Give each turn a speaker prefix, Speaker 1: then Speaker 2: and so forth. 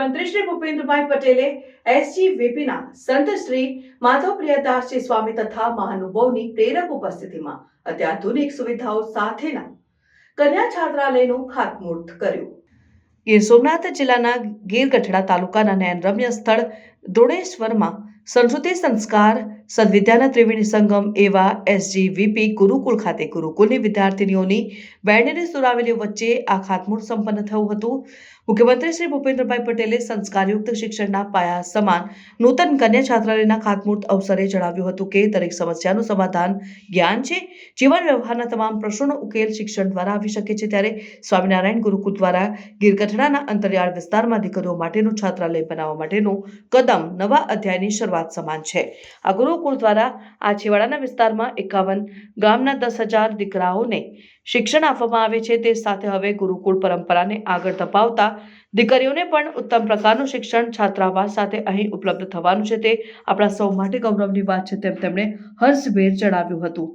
Speaker 1: મુખ્યમંત્રી શ્રી ભૂપેન્દ્રભાઈ પટેલે એસજીવીપીના સંત શ્રી માધવ પ્રિયદાસજી સ્વામી તથા મહાનુભાવની પ્રેરક ઉપસ્થિતિમાં અત્યાધુનિક સુવિધાઓ સાથેના કન્યા છાત્રાલયનું ખાતમુહૂર્ત કર્યું. ગીર સોમનાથ જિલ્લાના ગીર ગઢડા તાલુકાના નયનરમ્ય સ્થળ દ્રોણેશ્વરમાં સંસ્કૃતિ સંસ્કાર સદવિદ્યાના ત્રિવેણી સંગમ એવા એસજીવીપી ગુરુકુળ ખાતે ગુરુકુલની વિદ્યાર્થીનીઓની બેન્ડની સુરાવેલીઓ વચ્ચે આ ખાતમુહૂર્ત સંપન્ન થયું હતું. મુખ્યમંત્રી શ્રી ભૂપેન્દ્રભાઈ પટેલે સંસ્કારયુક્ત શિક્ષણના પાયા સમાન નૂતન કન્યા છાત્રાલયના ખાતમુહૂર્ત અવસરે જણાવ્યું હતું કે દરેક સમસ્યાનું સમાધાન જ્ઞાન છે. જીવન વ્યવહારના તમામ પ્રશ્નોનો ઉકેલ શિક્ષણ દ્વારા આવી શકે છે ત્યારે સ્વામિનારાયણ ગુરુકુલ દ્વારા ગીરગઢડાના અંતરિયાળ વિસ્તારમાં દીકરીઓ માટેનું છાત્રાલય બનાવવા માટેનું કદમ નવા અધ્યાયની શરૂઆત સમાન છે. આ ગુરુકુળ દ્વારા આ છેવાડાના વિસ્તારમાં એકાવન ગામના દસ હજાર દીકરાઓને શિક્ષણ આપવામાં આવે છે. તે સાથે હવે ગુરુકુળ પરંપરાને આગળ ધપાવતા દીકરીઓને પણ ઉત્તમ પ્રકારનું શિક્ષણ છાત્રાવાસ સાથે અહીં ઉપલબ્ધ થવાનું છે. તે આપણા સૌ માટે ગૌરવની વાત છે તેમ તેમણે હર્ષભેર જણાવ્યું હતું.